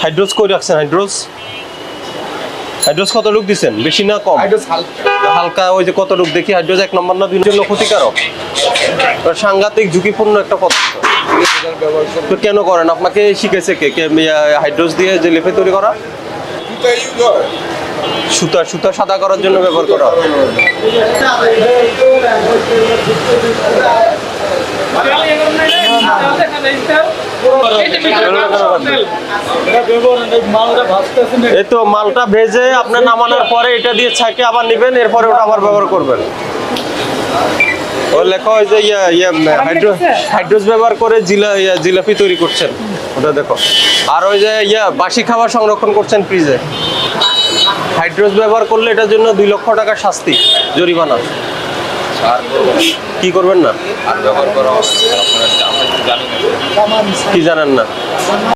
হাইড্রোস কই রাখছেন হাইড্রোস হাইড্রোস কত লুক দিছেন বেশি না কম হালকা হালকা ওই যে কত লুক দেখি হাইড্রোস এক নম্বর না দুই জন্য ক্ষতিকারক সাংঘাতিক ঝুঁকিপূর্ণ একটা পদার্থ ব্যবহার করতে তো কেন করেন আপনাকে শিখেছে কে কে হাইড্রোস দিয়ে যে লেপে তৈরি করা হয় সুতা সুতা সাদা করার জন্য ব্যবহার করা হয়। এই তো মালটা ভেজে আপনার নামানোর পরে এটা দিয়ে ছাকে আবার নেবেন এরপরে ওটা আবার ব্যবহার করবেন। ও লেখা হয় যে ইয়া ইয়া হাইড্রো হাইড্রোস ব্যবহার করে জিলা ইয়া জিলাপি তৈরি করছেন। ওটা দেখো। আর ওই যে ইয়া বাসি খাবার সংরক্ষণ করছেন ফ্রিজে। হাইড্রোস ব্যবহার করলে এটার জন্য দুই লক্ষ টাকা শাস্তি জরিমানা। কি করবেন না? আর ব্যবহার করা হবে আপনারা আমরা একটু জানি না কি জানেন না?